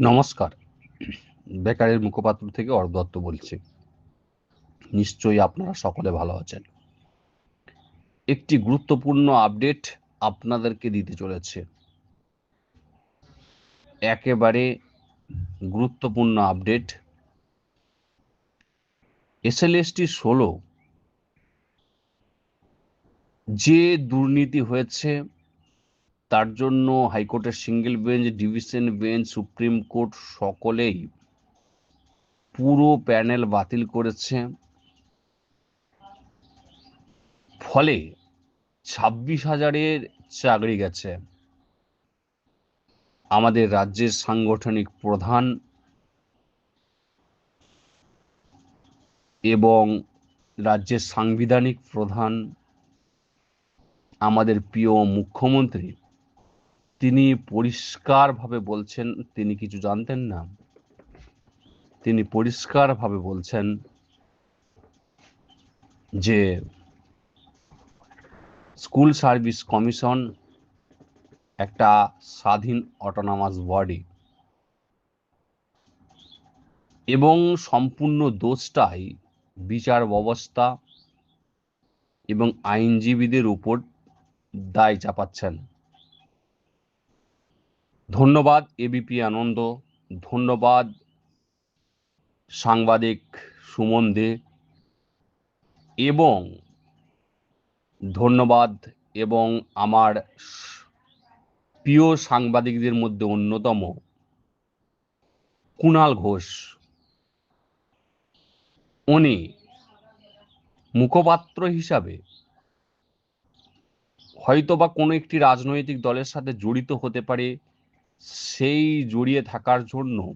নমস্কার। বেকারের মুখপাত্র থেকে অর্ধ দত্ত বলছি। নিশ্চয়ই আপনারা সকলে ভালো আছেন। একটি গুরুত্বপূর্ণ আপডেট আপনাদেরকে দিতে চলেছে। একেবারে গুরুত্বপূর্ণ আপডেট এসএলএসটি ষোলো। যে দুর্নীতি হয়েছে তার জন্য হাইকোর্টের single bench, division bench, supreme court সকলেই পুরো প্যানেল বাতিল করেছে। ফলে ছাব্বিশ হাজারের চাকরি গেছে আমাদের রাজ্যের সাংগঠনিক প্রধান এবং রাজ্যের সাংবিধানিক প্রধান, আমাদের প্রিয় মুখ্যমন্ত্রী। তিনি পরিষ্কারভাবে বলছেন, তিনি কিছু জানতেন না। তিনি পরিষ্কারভাবে বলছেন যে স্কুল সার্ভিস কমিশন একটা স্বাধীন অটোনমাস বডি এবং সম্পূর্ণ দোষটাই বিচার ব্যবস্থা এবং আইনজীবীদের উপর দায় চাপাচ্ছেন। ধন্যবাদ এবিপি আনন্দ। ধন্যবাদ, সাংবাদিক সুমন দে। এবং ধন্যবাদ এবং আমার প্রিয় সাংবাদিকদের মধ্যে অন্যতম কুণাল ঘোষ। উনি মুখপাত্র হিসাবে হয়তোবা কোনো একটি রাজনৈতিক দলের সাথে জড়িত হতে পারে সেই জড়িয়ে থাকার জন্য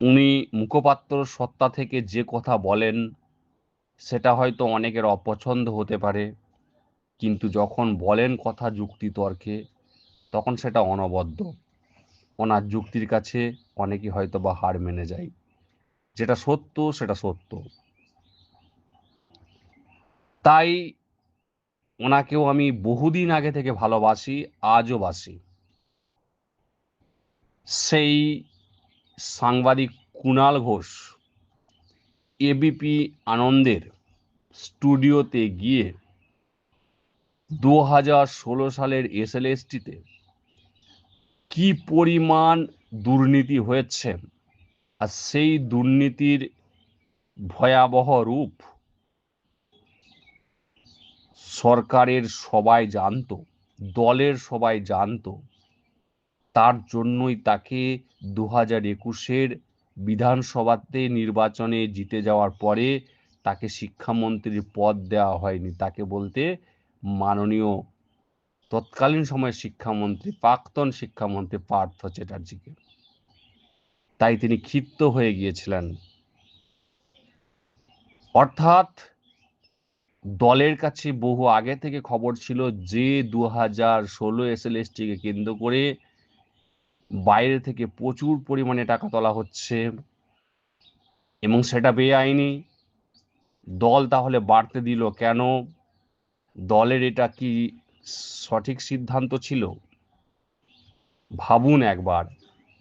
উনি মুখপাত্র সত্তা থেকে যে কথা বলেন, সেটা হয়তো অনেকের অপছন্দ হতে পারে। কিন্তু যখন বলেন কথা যুক্তি তর্কে তখন সেটা অনবদ্য। ওনার যুক্তির কাছে অনেকে হয়তো বা হার মেনে যায়। যেটা সত্য, সেটা সত্য। তাই ওনাকেও আমি বহুদিন আগে থেকে ভালোবাসি, আজও বাসি। সেই সাংবাদিক কুণাল ঘোষ এবিপি আনন্দের স্টুডিওতে গিয়ে দু হাজার ষোলো সালের এসএলএসটিতে কি পরিমাণ দুর্নীতি হয়েছে আর সেই দুর্নীতির ভয়াবহ রূপ সরকারের সবাই জানতো, দলের সবাই জানতো তার জন্যই তাকে দু হাজার একুশের বিধানসভাতে নির্বাচনে জিতে যাওয়ার পরে তাকে শিক্ষামন্ত্রীর পদ দেওয়া হয়নি। তাকে বলতে মাননীয় তৎকালীন সময়ের শিক্ষামন্ত্রী, প্রাক্তন শিক্ষামন্ত্রী পার্থ চ্যাটার্জিকে। তাই তিনি ক্ষিপ্ত হয়ে গিয়েছিলেন। অর্থাৎ দলের কাছে বহু আগে থেকে খবর ছিল যে দু হাজার ষোলো এস এল কেন্দ্র করে বাইরে থেকে প্রচুর পরিমাণে টাকা তোলা হচ্ছে এবং সেটা বেআইনি। দল তাহলে বাড়তে দিল কেন? দলের এটা কি সঠিক সিদ্ধান্ত ছিল? ভাবুন একবার।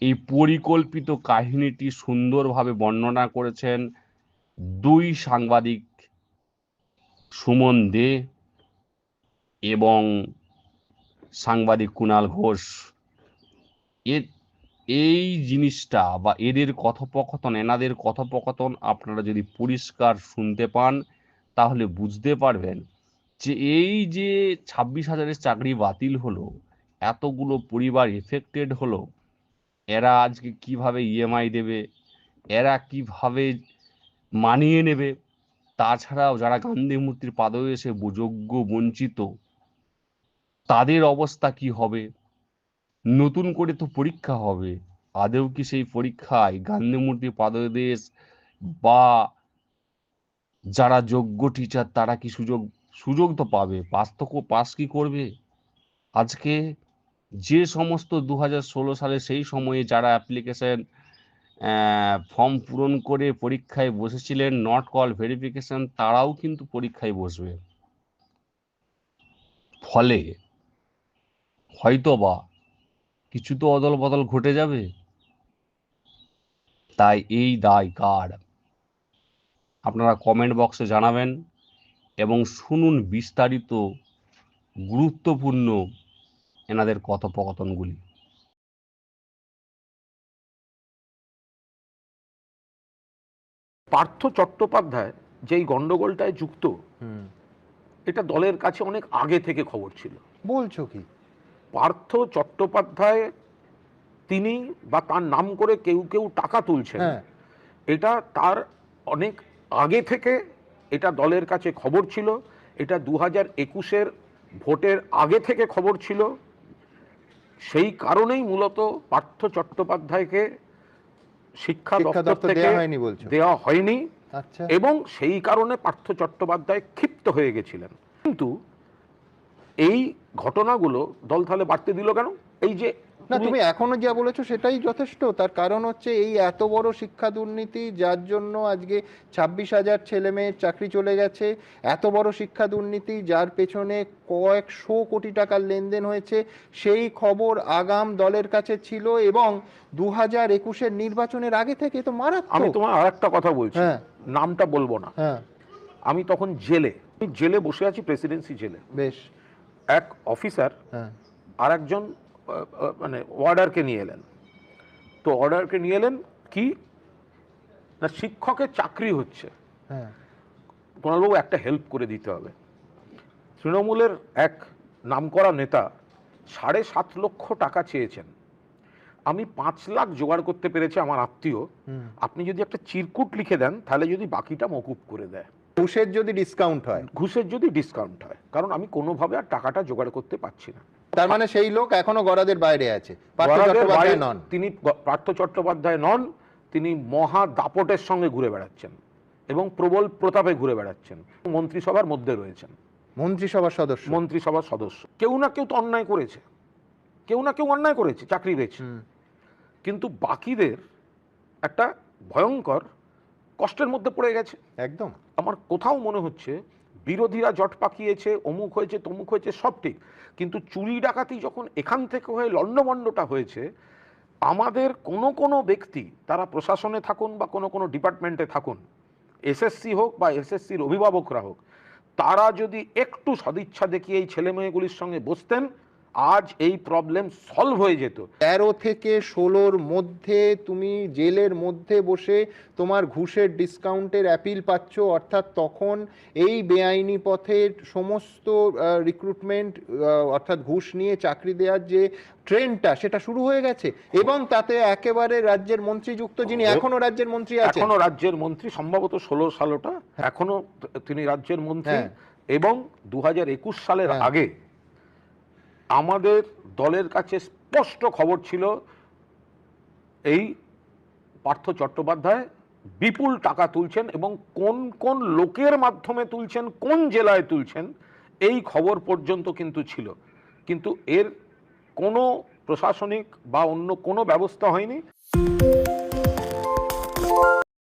এই পরিকল্পিত কাহিনীটি সুন্দরভাবে বর্ণনা করেছেন দুই সাংবাদিক, সুমন দে এবং সাংবাদিক কুণাল ঘোষ। এর এই জিনিসটা বা এদের কথোপকথন, এনাদের কথোপকথন আপনারা যদি পরিষ্কার শুনতে পান, তাহলে বুঝতে পারবেন যে এই যে ছাব্বিশ হাজারের চাকরি বাতিল হলো, এতগুলো পরিবার এফেক্টেড হলো, এরা আজকে কীভাবে ইএমআই দেবে, এরা কীভাবে মানিয়ে নেবে, তাছাড়াও যারা গান্ধী মূর্তির পাদে এসে যোগ্য বঞ্চিত, তাদের অবস্থা কি হবে? নতুন করে তো পরীক্ষা হবে। আদেও কি সেই পরীক্ষায় গান্ধীমূর্তি পাদদেশ বা যারা যোগ্য টিচার তারা কি সুযোগ সুযোগ তো পাবে? পাস তো পাস কি করবে? আজকে যে সমস্ত দু হাজার ষোলো সালে সেই সময়ে যারা অ্যাপ্লিকেশন ফর্ম পূরণ করে পরীক্ষায় বসেছিলেন নট কল ভেরিফিকেশন তারাও কিন্তু পরীক্ষায় বসবে। ফলে হয়তো বা কিছু তো অদল বদল ঘটে যাবে। তাই এই দায় কার? আপনারা কমেন্ট বক্সে জানাবেন এবং শুনুন বিস্তারিত গুরুত্বপূর্ণ এনাদের কথোপকথনগুলি। পার্থ চট্টোপাধ্যায় যেই গন্ডগোলটায় যুক্ত হুম। এটা দলের কাছে অনেক আগে থেকে খবর ছিল। বলছো কি? পার্থ চট্টোপাধ্যায় তিনি বা তার নাম করে কেউ কেউ টাকা তুলছেন। হ্যাঁ। এটা তার অনেক আগে থেকে এটা দলের কাছে খবর ছিল। এটা দু হাজার একুশের ভোটের আগে থেকে খবর ছিল। সেই কারণেই মূলত পার্থ চট্টোপাধ্যায়কে শিক্ষা দপ্তর থেকে দেওয়া হয়নি বলছো? দেওয়া হয়নি। আচ্ছা। এবং সেই কারণে পার্থ চট্টোপাধ্যায় ক্ষিপ্ত হয়ে গেছিলেন। কিন্তু এই ঘটনাগুলো দল তাহলে বাড়তে দিল কেন? এই যে না তুমি এখনও যা বলেছ সেটাই যথেষ্ট। তার কারণ হচ্ছে এই এত বড় শিক্ষা দুর্নীতি যার জন্য আজকে ছাব্বিশ হাজার ছেলে মেয়ের চাকরি চলে গেছে এত বড় শিক্ষা দুর্নীতি যার পেছনে কয়েকশো কোটি টাকার লেনদেন হয়েছে সেই খবর আগাম দলের কাছে ছিল এবং দু হাজার একুশের নির্বাচনের আগে থেকে তো মারা আমি তোমার আর একটা কথা বলছি। হ্যাঁ। নামটা বলব না। হ্যাঁ। আমি তখন জেলে আমি জেলে বসে আছি প্রেসিডেন্সি জেলে। বেশ। এক অফিসার হ্যাঁ। আর একজন মানে অর্ডারকে নিয়ে এলেন। তো অর্ডারকে নিয়ে এলেন কি? না শিক্ষকের চাকরি হচ্ছে। হ্যাঁ। কুণালবাবু একটা হেল্প করে দিতে হবে। তৃণমূলের এক নামকরা নেতা সাড়ে সাত লক্ষ টাকা চেয়েছেন। আমি পাঁচ লাখ জোগাড় করতে পেরেছি আমার আত্মীয়। আপনি যদি একটা চিরকুট লিখে দেন তাহলে যদি বাকিটা মকুব করে দেয়। ঘুষের যদি ডিসকাউন্ট হয়। ঘুষের যদি ডিসকাউন্ট হয় কারণ আমি কোনোভাবে আর টাকাটা জোগাড় করতে পারছি না। তার মানে সেই লোক এখনও গরাদের বাইরে আছে নন। তিনি পার্থ চট্টোপাধ্যায় নন তিনি মহা দাপটের সঙ্গে ঘুরে বেড়াচ্ছেন এবং প্রবল প্রতাপে ঘুরে বেড়াচ্ছেন মন্ত্রিসভার মধ্যে রয়েছেন। মন্ত্রিসভার সদস্য। মন্ত্রিসভার সদস্য। কেউ না কেউ তো অন্যায় করেছে। কেউ না কেউ অন্যায় করেছে চাকরি পেয়েছে। কিন্তু বাকিদের একটা ভয়ঙ্কর কষ্টের মধ্যে পড়ে গেছে। একদম। আমার কোথাও মনে হচ্ছে বিরোধীরা জট পাকিয়েছে অমুক হয়েছে তমুক হয়েছে সব ঠিক। কিন্তু চুরি ডাকাতি যখন এখান থেকে হয়ে লণ্ডভণ্ডটা হয়েছে আমাদের কোনো কোনো ব্যক্তি তারা প্রশাসনে থাকুন বা কোনো কোনো ডিপার্টমেন্টে থাকুন এসএসসি হোক বা এসএসসির অভিভাবকরা হোক তারা যদি একটু সদিচ্ছা দেখিয়ে এই ছেলেমেয়েগুলির সঙ্গে বসতেন আজ এই প্রবলেম সলভ হয়ে যেত। তেরো থেকে ষোলোর মধ্যে তুমি জেলের মধ্যে বসে তোমার ঘুষের ডিসকাউন্টের অ্যাপিল পাচ্ছ অর্থাৎ তখন এই বেআইনি পথের সমস্ত রিক্রুটমেন্ট অর্থাৎ ঘুষ নিয়ে চাকরি দেওয়ার যে ট্রেন্ডটা সেটা শুরু হয়ে গেছে। এবং তাতে একেবারে রাজ্যের মন্ত্রী যুক্ত যিনি এখনও রাজ্যের মন্ত্রী আছেন। এখনও রাজ্যের মন্ত্রী সম্ভবত ষোলো সালটা এখনও তিনি রাজ্যের মন্ত্রী। হ্যাঁ। এবং দু একুশ সালের হ্যাঁ। আগে আমাদের দলের কাছে স্পষ্ট খবর ছিল এই পার্থ চট্টোপাধ্যায় বিপুল টাকা তুলছেন এবং কোন কোন লোকের মাধ্যমে তুলছেন, কোন জেলায় তুলছেন, এই খবর পর্যন্ত কিন্তু ছিল। কিন্তু এর কোনো প্রশাসনিক বা অন্য কোনো ব্যবস্থা হয়নি।